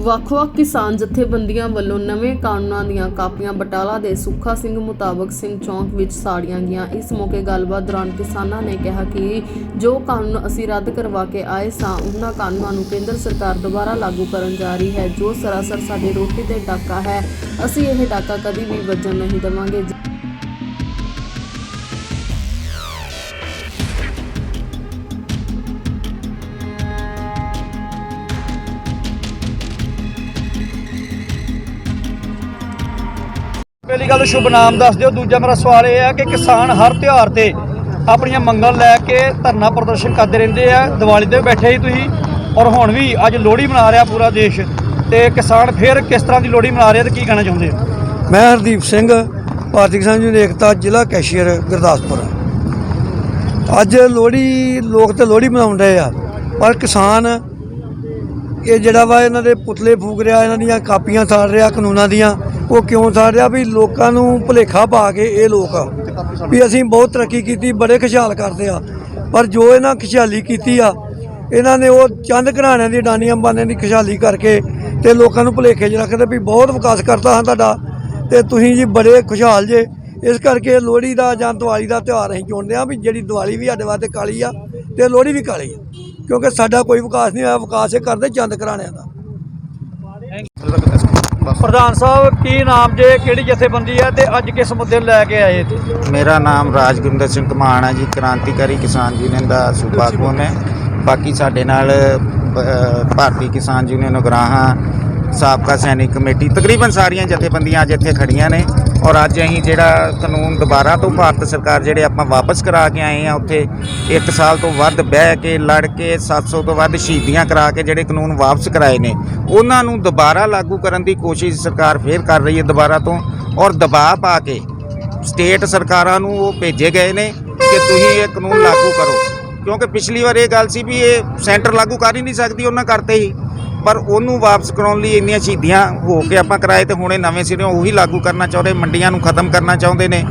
ਵੱਖ-ਵੱਖ ਕਿਸਾਨ ਜਥੇਬੰਦੀਆਂ ਵੱਲੋਂ ਨਵੇਂ ਕਾਨੂੰਨਾਂ ਦੀਆਂ ਕਾਪੀਆਂ ਬਟਾਲਾ ਦੇ ਸੁੱਖਾ ਸਿੰਘ ਮੁਤਾਬਕ ਸਿੰਘ ਚੌਂਕ ਵਿੱਚ ਸਾੜੀਆਂ ਗਈਆਂ। ਇਸ ਮੌਕੇ ਗੱਲਬਾਤ ਦੌਰਾਨ ਕਿਸਾਨਾਂ ਨੇ ਕਿਹਾ ਕਿ ਜੋ ਕਾਨੂੰਨ ਅਸੀਂ ਰੱਦ ਕਰਵਾ ਕੇ ਆਏ ਸਾਂ, ਉਹਨਾਂ ਕਾਨੂੰਨਾਂ ਨੂੰ ਕੇਂਦਰ ਸਰਕਾਰ ਦੁਬਾਰਾ ਲਾਗੂ ਕਰਨ ਜਾ ਰਹੀ ਹੈ। ਜੋ ਸਰਾਸਰ ਸਾਡੀ ਰੋਟੀ ਤੇ ਡਾਕਾ ਹੈ, ਅਸੀਂ ਇਹ ਡਾਕਾ ਕਦੀ ਵੀ ਵੱਜਣ ਨਹੀਂ ਦੇਵਾਂਗੇ। ਪਹਿਲੀ ਗੱਲ ਸ਼ੁਭ ਨਾਮ ਦੱਸ ਦਿਓ। ਦੂਜਾ ਮੇਰਾ ਸਵਾਲ ਇਹ ਹੈ ਕਿ ਕਿਸਾਨ ਹਰ ਤਿਉਹਾਰ ਤੇ ਆਪਣੀਆਂ ਮੰਗਾਂ ਲੈ ਕੇ ਧਰਨਾ ਪ੍ਰਦਰਸ਼ਨ ਕਰਦੇ ਰਹਿੰਦੇ ਆ। ਦੀਵਾਲੀ ਤੇ ਬੈਠੇ ਹੀ ਤੁਸੀਂ ਔਰ ਹੁਣ ਵੀ ਅੱਜ ਲੋਹੜੀ ਮਨਾ ਰਿਹਾ ਪੂਰਾ ਦੇਸ਼। ਤੇ ਕਿਸਾਨ ਫੇਰ ਕਿਸ ਤਰ੍ਹਾਂ ਦੀ ਲੋਹੜੀ ਮਨਾ ਰਿਹਾ ਤੇ ਕੀ ਕਹਿਣਾ ਚਾਹੁੰਦੇ ਹੋ ਮੈਂ ਹਰਦੀਪ ਸਿੰਘ, ਭਾਰਤੀ ਕਿਸਾਨ ਯੂਨੀਅਨ ਏਕਤਾ ਜ਼ਿਲ੍ਹਾ ਕੈਸ਼ੀਅਰ, ਗੁਰਦਾਸਪੁਰ। ਅੱਜ ਲੋਹੜੀ, ਲੋਕ ਤੇ ਲੋਹੜੀ ਮਨਾਉਣ ਰਹੇ ਆ, ਪਰ ਕਿਸਾਨ ਇਹ ਜਿਹੜਾ ਵਾ ਇਹਨਾਂ ਦੇ ਪੁਤਲੇ ਫੂਕ ਰਿਹਾ, ਇਹਨਾਂ ਦੀਆਂ ਕਾਪੀਆਂ ਸਾੜ ਰਿਹਾ, ਕਾਨੂੰਨਾਂ ਦੀਆਂ। ਉਹ ਕਿਉਂ ਸਾੜਿਆ ਵੀ ਲੋਕਾਂ ਨੂੰ ਭੁਲੇਖਾ ਪਾ ਕੇ ਇਹ ਲੋਕ ਵੀ ਅਸੀਂ ਬਹੁਤ ਤਰੱਕੀ ਕੀਤੀ, ਬੜੇ ਖੁਸ਼ਹਾਲ ਕਰਦੇ ਆ। ਪਰ ਜੋ ਇਹਨਾਂ ਖੁਸ਼ਹਾਲੀ ਕੀਤੀ ਆ, ਇਹਨਾਂ ਨੇ ਉਹ ਚੰਦ ਘਰਾਣਿਆਂ ਦੀ ਡਾਨੀ ਅੰਬਾਨੇ ਦੀ ਖੁਸ਼ਹਾਲੀ ਕਰਕੇ ਤੇ ਲੋਕਾਂ ਨੂੰ ਭੁਲੇਖੇ 'ਚ ਰੱਖਦੇ ਵੀ ਬਹੁਤ ਵਿਕਾਸ ਕਰਤਾ ਹਾਂ ਤੁਹਾਡਾ। ਤੇ ਤੁਸੀਂ ਜੀ ਬੜੇ ਖੁਸ਼ਹਾਲ ਜੇ। ਇਸ ਕਰਕੇ ਲੋਹੜੀ ਦਾ ਜਾਂ ਦੀਵਾਲੀ ਦਾ ਤਿਉਹਾਰ ਅਸੀਂ ਚੁਣਦੇ ਆ ਵੀ ਜਿਹੜੀ ਦੀਵਾਲੀ ਵੀ ਸਾਡੇ ਵਾਸਤੇ ਕਾਲੀ ਆ ਤੇ ਲੋਹੜੀ ਵੀ ਕਾਲੀ ਆ। ਕਿਉਂਕਿ ਸਾਡਾ ਕੋਈ ਵਿਕਾਸ ਨਹੀਂ ਹੋਇਆ, ਵਿਕਾਸ ਇਹ ਕਰਦੇ ਚੰਦ ਘਰਾਣਿਆਂ ਦਾ। ਪ੍ਰਧਾਨ ਸਾਹਿਬ ਕੀ ਨਾਮ ਜੇ ਕਿਹੜੀ ਜਥੇਬੰਦੀ ਹੈ ਤੇ ਅੱਜ ਕਿਸ ਮੁੱਦੇ ਨੂੰ ਲੈ ਕੇ ਆਏ ਤੇ? ਮੇਰਾ ਨਾਮ ਰਾਜਗੁਰਿੰਦਰ ਸਿੰਘ ਕਮਾਨ ਹੈ ਜੀ ਕ੍ਰਾਂਤੀਕਾਰੀ ਕਿਸਾਨ ਯੂਨੀਅਨ ਦਾ ਸੂਬਾ ਆਗੂ ਮੈਂ ਬਾਕੀ ਸਾਡੇ ਨਾਲ ਅ, ਭਾਰਤੀ ਕਿਸਾਨ ਯੂਨੀਅਨ ਉਗਰਾਹਾਂ ਸਾਬਕਾ ਸੈਨਿਕ ਕਮੇਟੀ ਤਕਰੀਬਨ ਸਾਰੀਆਂ ਜਥੇਬੰਦੀਆਂ ਅੱਜ ਇੱਥੇ ਖੜੀਆਂ ਨੇ। ਔਰ ਅੱਜ ਅਸੀਂ ਜਿਹੜਾ ਕਾਨੂੰਨ ਦੁਬਾਰਾ ਤੋਂ ਭਾਰਤ ਸਰਕਾਰ ਜਿਹੜੇ ਆਪਾਂ ਵਾਪਸ ਕਰਾ ਕੇ ਆਏ ਆ, ਉੱਥੇ 1 ਸਾਲ ਤੋਂ ਵੱਧ ਬਹਿ ਕੇ, ਲੜ ਕੇ 700 ਤੋਂ ਵੱਧ ਸ਼ਹੀਦੀਆਂ ਕਰਾ ਕੇ ਜਿਹੜੇ ਕਾਨੂੰਨ ਵਾਪਸ ਕਰਾਏ ਨੇ, ਉਹਨਾਂ ਨੂੰ ਦੁਬਾਰਾ ਲਾਗੂ ਕਰਨ ਦੀ ਕੋਸ਼ਿਸ਼ ਸਰਕਾਰ ਫੇਰ ਕਰ ਰਹੀ ਹੈ ਦੁਬਾਰਾ ਤੋਂ ਔਰ ਦਬਾਅ ਪਾ ਕੇ ਸਟੇਟ ਸਰਕਾਰਾਂ ਨੂੰ ਉਹ ਭੇਜੇ ਗਏ ਨੇ ਕਿ ਤੁਸੀਂ ਇਹ ਕਾਨੂੰਨ ਲਾਗੂ ਕਰੋ। ਕਿਉਂਕਿ ਪਿਛਲੀ ਵਾਰ ਇਹ ਗੱਲ ਸੀ ਵੀ ਇਹ ਸੈਂਟਰ ਲਾਗੂ ਕਰ ਹੀ ਨਹੀਂ ਸਕਦੀ, ਉਹਨਾਂ ਕਰਤੇ ਹੀ। ਪਰ ਉਹਨੂੰ ਵਾਪਸ ਕਰਾਉਣ ਲਈ ਇੰਨੀਆਂ ਸ਼ਹੀਦੀਆਂ ਹੋ ਕੇ ਆਪਾਂ ਕਰਾਏ ਤੇ ਹੁਣੇ ਨਵੇਂ ਸਿਰੋਂ ਉਹੀ ਲਾਗੂ ਕਰਨਾ ਚਾਹੁੰਦੇ, ਮੰਡੀਆਂ ਨੂੰ ਖਤਮ ਕਰਨਾ ਚਾਹੁੰਦੇ ਨੇ।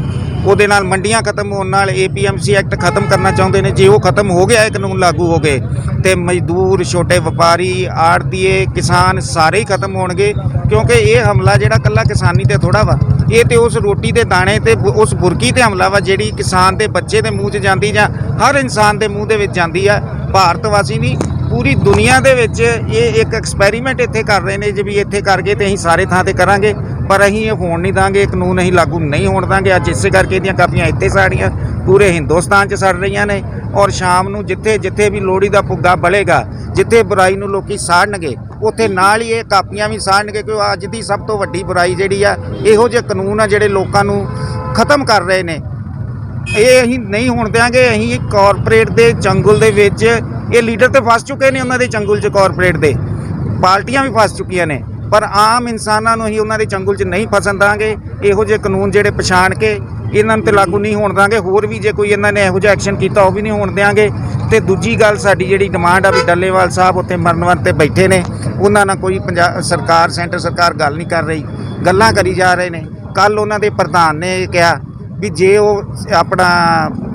ਉਹਦੇ ਨਾਲ ਮੰਡੀਆਂ ਖਤਮ ਹੋਣ ਨਾਲ ਏਪੀਐਮਸੀ ਐਕਟ ਖਤਮ ਕਰਨਾ ਚਾਹੁੰਦੇ ਨੇ। ਜੇ ਉਹ ਖਤਮ ਹੋ ਗਿਆ ਇਹ ਕਾਨੂੰਨ ਲਾਗੂ ਹੋ ਗਏ, ਤੇ ਮਜ਼ਦੂਰ, ਛੋਟੇ ਵਪਾਰੀ ਆੜਤੀਏ ਕਿਸਾਨ ਸਾਰੇ ਹੀ ਖਤਮ ਹੋਣਗੇ, ਕਿਉਂਕਿ ਇਹ ਹਮਲਾ ਜਿਹੜਾ ਕੱਲਾ ਕਿਸਾਨੀ ਤੇ ਥੋੜਾ ਵਾ। ਇਹ ਤੇ ਉਸ ਰੋਟੀ ਦੇ ਦਾਣੇ ਤੇ, ਉਸ ਬੁਰਕੀ ਤੇ ਹਮਲਾ ਵਾ ਜਿਹੜੀ ਕਿਸਾਨ ਦੇ ਬੱਚੇ ਦੇ ਮੂੰਹ 'ਚ ਜਾਂਦੀ ਜਾਂ ਹਰ ਇਨਸਾਨ ਦੇ ਮੂੰਹ ਦੇ ਵਿੱਚ ਜਾਂਦੀ ਆ। ਭਾਰਤ ਵਾਸੀ ਨਹੀਂ ਪੂਰੀ ਦੁਨੀਆ ਦੇ ਵਿੱਚ ਇਹ ਇੱਕ ਐਕਸਪੈਰੀਮੈਂਟ ਇੱਥੇ ਕਰ ਰਹੇ ਨੇ ਜੇ ਵੀ ਇੱਥੇ ਕਰ ਗਏ ਤੇ ਅਸੀਂ ਸਾਰੇ ਥਾਂ ਤੇ ਕਰਾਂਗੇ, ਪਰ ਅਸੀਂ ਇਹ ਹੋਣ ਨਹੀਂ ਦਾਂਗੇ ਇਹ ਕਾਨੂੰਨ ਅਸੀਂ ਲਾਗੂ ਨਹੀਂ ਹੋਣ ਦਾਂਗੇ। ਅੱਜ ਇਸੇ ਕਰਕੇ ਇਹਦੀਆਂ ਕਾਪੀਆਂ ਇੱਥੇ ਸਾੜੀਆਂ, ਪੂਰੇ ਹਿੰਦੁਸਤਾਨ 'ਚ ਸੜ ਰਹੀਆਂ ਨੇ ਔਰ ਸ਼ਾਮ ਨੂੰ ਜਿੱਥੇ ਜਿੱਥੇ ਵੀ ਲੋਹੜੀ ਦਾ ਪੁੱਗਾ ਬਲੇਗਾ, ਜਿੱਥੇ ਬੁਰਾਈ ਨੂੰ ਲੋਕੀ ਸਾੜਨਗੇ, ਉੱਥੇ ਨਾਲ ਹੀ ਇਹ ਕਾਪੀਆਂ ਵੀ ਸਾੜਨਗੇ ਕਿਉਂ ਅੱਜ ਦੀ ਸਭ ਤੋਂ ਵੱਡੀ ਬੁਰਾਈ ਜਿਹੜੀ ਆ, ਇਹੋ ਜਿਹੇ ਕਾਨੂੰਨ ਆ ਜਿਹੜੇ ਲੋਕਾਂ ਨੂੰ ਖਤਮ ਕਰ ਰਹੇ ਨੇ। ਇਹ ਅਸੀਂ ਨਹੀਂ ਹੋਣ ਦਿਆਂਗੇ, ਅਸੀਂ ਕਾਰਪੋਰੇਟ ਦੇ ਚੰਗੁਲ ਦੇ ਵਿੱਚ ਇਹ ਲੀਡਰ ਤੇ ਫਸ ਚੁੱਕੇ ਨੇ ਉਹਨਾਂ ਦੇ ਚੰਗੁਲ 'ਚ ਕਾਰਪੋਰੇਟ ਦੇ। ਪਾਰਟੀਆਂ ਵੀ ਫਸ ਚੁੱਕੀਆਂ ਨੇ। ਪਰ ਆਮ ਇਨਸਾਨਾਂ ਨੂੰ ਅਸੀਂ ਉਹਨਾਂ ਦੇ ਚੰਗੁਲ 'ਚ ਨਹੀਂ ਫਸਣ ਦਾਂਗੇ। ਇਹੋ ਜਿਹੇ ਕਾਨੂੰਨ ਜਿਹੜੇ ਪਛਾਣ ਕੇ ਇਹਨਾਂ ਨੂੰ ਤੇ ਲਾਗੂ ਨਹੀਂ ਹੋਣ ਦਾਂਗੇ। ਹੋਰ ਵੀ ਜੇ ਕੋਈ ਇਹਨਾਂ ਨੇ ਇਹੋ ਜਿਹਾ ਐਕਸ਼ਨ ਕੀਤਾ, ਉਹ ਵੀ ਨਹੀਂ ਹੋਣ ਦਿਆਂਗੇ। ਤੇ ਦੂਜੀ ਗੱਲ ਸਾਡੀ ਜਿਹੜੀ ਡਿਮਾਂਡ ਆ ਵੀ ਡੱਲੇਵਾਲ ਸਾਹਿਬ ਉੱਥੇ ਮਰਨਵਰ ਤੇ ਬੈਠੇ ਨੇ। ਉਹਨਾਂ ਨਾਲ ਕੋਈ ਪੰਜਾਬ ਸਰਕਾਰ, ਸੈਂਟਰ ਸਰਕਾਰ ਗੱਲ ਨਹੀਂ ਕਰ ਰਹੀ। ਗੱਲਾਂ ਕਰੀ ਜਾ ਰਹੇ ਨੇ। ਕੱਲ ਉਹਨਾਂ ਦੇ ਪ੍ਰਧਾਨ ਨੇ ਇਹ ਕਿਹਾ ਵੀ ਜੇ ਉਹ ਆਪਣਾ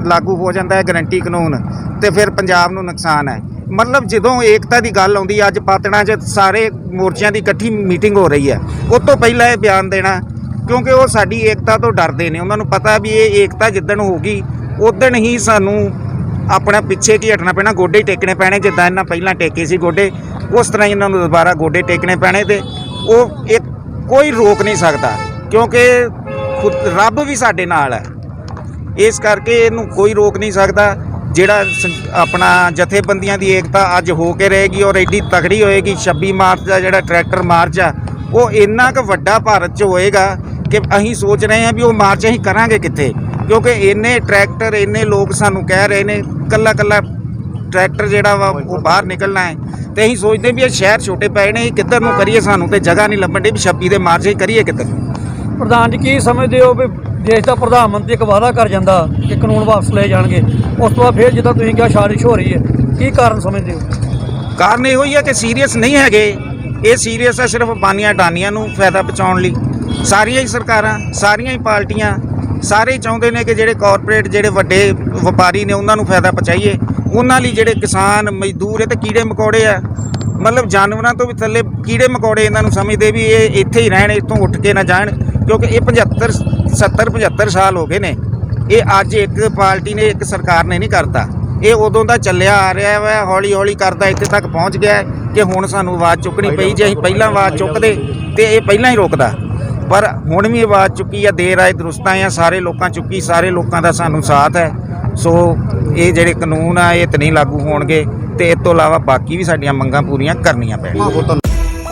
ਲਾਗੂ ਹੋ ਜਾਂਦਾ ਹੈ ਗਰੰਟੀ ਕਾਨੂੰਨ ਤੇ ਫਿਰ ਪੰਜਾਬ ਨੂੰ ਨੁਕਸਾਨ ਹੈ। ਮਤਲਬ ਜਦੋਂ ਏਕਤਾ ਦੀ ਗੱਲ ਆਉਂਦੀ ਅੱਜ ਪਾਤੜਾਂ 'ਚ ਸਾਰੇ ਮੋਰਚਿਆਂ ਦੀ ਇਕੱਠੀ ਮੀਟਿੰਗ ਹੋ ਰਹੀ ਹੈ ਉਸ ਤੋਂ ਪਹਿਲਾਂ ਇਹ ਬਿਆਨ ਦੇਣਾ, ਕਿਉਂਕਿ ਉਹ ਸਾਡੀ ਏਕਤਾ ਤੋਂ ਡਰਦੇ ਨੇ। ਉਹਨਾਂ ਨੂੰ ਪਤਾ ਵੀ ਇਹ ਏਕਤਾ ਜਿੱਦਣ ਹੋਊਗੀ ਉਦਣ ਹੀ ਸਾਨੂੰ ਆਪਣਾ ਪਿੱਛੇ ਕੀ ਹਟਣਾ ਪੈਣਾ, ਗੋਡੇ ਟੇਕਣੇ ਪੈਣੇ, ਜਿੱਦਾਂ ਇਹਨਾਂ ਪਹਿਲਾਂ ਟੇਕੇ ਸੀ ਗੋਡੇ, ਉਸ ਤਰ੍ਹਾਂ ਹੀ ਇਹਨਾਂ ਨੂੰ ਦੁਬਾਰਾ ਗੋਡੇ ਟੇਕਣੇ ਪੈਣੇ ਤੇ ਉਹ ਇੱਕ ਕੋਈ ਰੋਕ ਨਹੀਂ ਸਕਦਾ, ਕਿਉਂਕਿ ਖੁਦ ਰੱਬ ਵੀ ਸਾਡੇ ਨਾਲ ਹੈ। ਇਸ ਕਰਕੇ ਇਹਨੂੰ ਕੋਈ ਰੋਕ ਨਹੀਂ ਸਕਦਾ। ਜਿਹੜਾ ਆਪਣਾ ਜਥੇਬੰਦੀਆਂ ਦੀ ਏਕਤਾ ਅੱਜ ਹੋ ਕੇ ਰਹੇਗੀ ਔਰ ਐਡੀ ਤਕੜੀ ਹੋਏਗੀ 26 ਮਾਰਚ ਦਾ ਜਿਹੜਾ ਟਰੈਕਟਰ ਮਾਰਚ ਆ, ਉਹ ਇੰਨਾ ਕੁ ਵੱਡਾ ਭਾਰਤ 'ਚ ਹੋਏਗਾ ਕਿ ਅਸੀਂ ਸੋਚ ਰਹੇ ਹਾਂ ਵੀ ਉਹ ਮਾਰਚ ਅਸੀਂ ਕਰਾਂਗੇ ਕਿੱਥੇ? ਕਿਉਂਕਿ ਇੰਨੇ ਟਰੈਕਟਰ, ਇੰਨੇ ਲੋਕ ਸਾਨੂੰ ਕਹਿ ਰਹੇ ਨੇ ਕੱਲਾ ਕੱਲਾ ਟਰੈਕਟਰ ਜਿਹੜਾ ਵਾ, ਉਹ ਬਾਹਰ ਨਿਕਲਣਾ ਹੈ। ਤੇ ਅਸੀਂ ਸੋਚਦੇ ਵੀ ਇਹ ਸ਼ਹਿਰ ਛੋਟੇ ਪਏ ਨੇ ਕਿੱਧਰ ਨੂੰ ਕਰੀਏ ਸਾਨੂੰ ਤੇ ਜਗ੍ਹਾ ਨਹੀਂ ਲੱਭਣ ਦੀ ਵੀ 26 ਦੇ ਮਾਰਚ ਅਸੀਂ ਕਰੀਏ ਕਿੱਧਰ ਨੂੰ? ਪ੍ਰਧਾਨ ਜੀ, ਕੀ ਸਮਝਦੇ ਹੋ ਵੀ ਦੇਸ਼ ਦਾ ਪ੍ਰਧਾਨ ਮੰਤਰੀ ਇੱਕ ਵਾਅਦਾ ਕਰ ਜਾਂਦਾ ਕਿ ਕਾਨੂੰਨ ਵਾਪਸ ਲਏ ਜਾਣਗੇ। ਉਸ ਤੋਂ ਬਾਅਦ ਫਿਰ ਜਿੱਦਾਂ ਤੁਸੀਂ ਕਿਹਾ, ਸਾਜ਼ਿਸ਼ ਹੋ ਰਹੀ ਹੈ। ਕੀ ਕਾਰਨ ਸਮਝਦੇ ਹੋ? ਕਾਰਨ ਇਹੋ ਹੀ ਹੈ ਕਿ ਸੀਰੀਅਸ ਨਹੀਂ ਹੈਗੇ। ਇਹ ਸੀਰੀਅਸ ਹੈ ਸਿਰਫ ਬਾਨੀਆਂ ਡਾਨੀਆਂ ਨੂੰ ਫਾਇਦਾ ਪਹੁੰਚਾਉਣ ਲਈ। ਸਾਰੀਆਂ ਹੀ ਸਰਕਾਰਾਂ, ਸਾਰੀਆਂ ਹੀ ਪਾਰਟੀਆਂ, ਸਾਰੇ ਹੀ ਚਾਹੁੰਦੇ ਨੇ ਕਿ ਜਿਹੜੇ ਕਾਰਪੋਰੇਟ ਜਿਹੜੇ ਵੱਡੇ ਵਪਾਰੀ ਨੇ, ਉਹਨਾਂ ਨੂੰ ਫਾਇਦਾ ਪਹੁੰਚਾਈਏ। ਉਹਨਾਂ ਲਈ ਜਿਹੜੇ ਕਿਸਾਨ, ਮਜ਼ਦੂਰ, ਇਹ ਤੇ ਕੀੜੇ ਮਕੌੜੇ ਆ। ਮਤਲਬ ਜਾਨਵਰਾਂ ਤੋਂ ਵੀ ਥੱਲੇ ਕੀੜੇ ਮਕੌੜੇ ਇਹਨਾਂ ਨੂੰ ਸਮਝਦੇ ਵੀ ਇਹ ਇੱਥੇ ਹੀ ਰਹਿਣ, ਇੱਥੋਂ ਉੱਠ ਕੇ ਨਾ ਜਾਣ। ਕਿਉਂਕਿ ਇਹ 75 70 75 ਸਾਲ ਹੋ ਗਏ ਨੇ। ਇਹ ਅੱਜ ਇੱਕ ਪਾਰਟੀ ਨੇ ਇੱਕ ਸਰਕਾਰ ਨੇ ਨਹੀਂ ਕਰਤਾ। ਇਹ ਉਦੋਂ ਦਾ ਚੱਲਿਆ ਆ ਰਿਹਾ ਵਾ ਹੌਲੀ ਹੌਲੀ ਕਰਦਾ ਇੱਥੇ ਤੱਕ ਪਹੁੰਚ ਗਿਆ ਕਿ ਹੁਣ ਸਾਨੂੰ ਆਵਾਜ਼ ਚੁੱਕਣੀ ਪਈ, ਜੇ ਅਸੀਂ ਪਹਿਲਾਂ ਆਵਾਜ਼ ਚੁੱਕਦੇ, ਤੇ ਇਹ ਪਹਿਲਾਂ ਹੀ ਰੋਕਦਾ। ਪਰ ਹੁਣ ਵੀ ਆਵਾਜ਼ ਚੁੱਕੀ ਆ, ਦੇਰ ਆਏ ਦਰੁਸਤਾਂ ਆ, ਸਾਰੇ ਲੋਕਾਂ ਚੁੱਕੀ, ਸਾਰੇ ਲੋਕਾਂ ਦਾ ਸਾਨੂੰ ਸਾਥ ਹੈ। ਸੋ ਇਹ ਜਿਹੜੇ ਕਾਨੂੰਨ ਆ, ਇਹ ਤੇ ਨਹੀਂ ਲਾਗੂ ਹੋਣਗੇ, ਤੇ ਇਸ ਤੋਂ ਇਲਾਵਾ ਬਾਕੀ ਵੀ ਸਾਡੀਆਂ ਮੰਗਾਂ ਪੂਰੀਆਂ ਕਰਨੀਆਂ ਪੈਣਗੀਆਂ।